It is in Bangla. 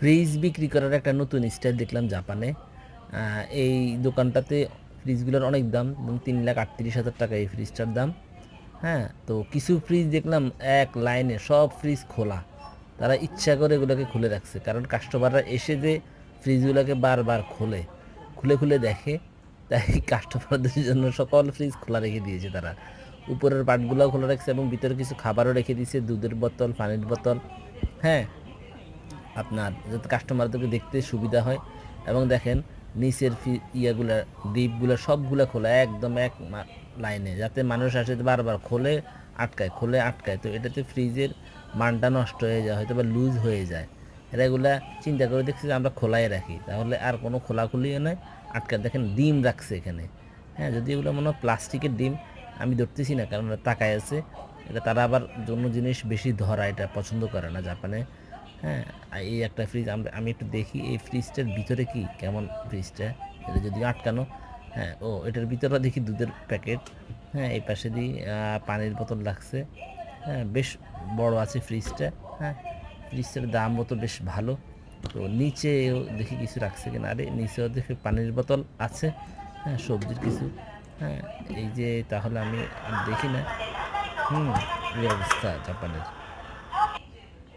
ফ্রিজ বিক্রি করার একটা নতুন স্টাইল দেখলাম জাপানে। এই দোকানটাতে ফ্রিজগুলোর অনেক দাম, এবং তিন লাখ আটত্রিশ হাজার টাকা এই ফ্রিজটার দাম। হ্যাঁ তো কিছু ফ্রিজ দেখলাম, এক লাইনে সব ফ্রিজ খোলা। তারা ইচ্ছা করে এগুলোকে খুলে রাখছে, কারণ কাস্টমাররা এসে যে ফ্রিজগুলোকে বারবার খোলে, খুলে খুলে দেখে, তাই কাস্টমারদের জন্য সকল ফ্রিজ খোলা রেখে দিয়েছে তারা। উপরের পার্টগুলোও খোলা রাখছে, এবং ভিতরে কিছু খাবারও রেখে দিয়েছে, দুধের বোতল, পানির বোতল। হ্যাঁ আপনার যাতে কাস্টমারদেরকে দেখতে সুবিধা হয়। এবং দেখেন, নিচের ফি, ইয়াগুলা ডিপগুলো সবগুলো খোলা, একদম এক লাইনে, যাতে মানুষ আসে, বারবার খোলে, আটকায় খোলে, আটকায়। তো এটাতে ফ্রিজের মানটা নষ্ট হয়ে যায় হয়তো বা লুজ হয়ে যায়। এরা এগুলা চিন্তা করে দেখছি যে আমরা খোলাই রাখি। তাহলে আর কোনো খোলাখুলিও নয়। আটকায় দেখেন, ডিম রাখছে এখানে। হ্যাঁ যদি এগুলো মনে হয় প্লাস্টিকের ডিম, আমি ধরতেছি না, কারণ তাকায় আছে। এটা তারা আবার জন্য জিনিস বেশি ধরা এটা পছন্দ করে না জাপানে। হ্যাঁ এই একটা ফ্রিজ আমরা আমি একটু দেখি, এই ফ্রিজটার ভিতরে কি? কেমন ফ্রিজটা এটা যদি আটকানো হ্যাঁ ও, এটার ভিতরে দেখি দুধের প্যাকেট হ্যাঁ এই পাশে দিয়ে পানির বোতল লাগছে হ্যাঁ বেশ বড় আছে ফ্রিজটা হ্যাঁ ফ্রিজটার দাম তো বেশ ভালো, তো নিচেও দেখি কিছু রাখছে কিনা, আরে নিচেও দেখি পানির বোতল আছে হ্যাঁ সবজির কিছু হ্যাঁ এই যে তাহলে আমি দেখি না, হুম, এই অবস্থা জাপানের।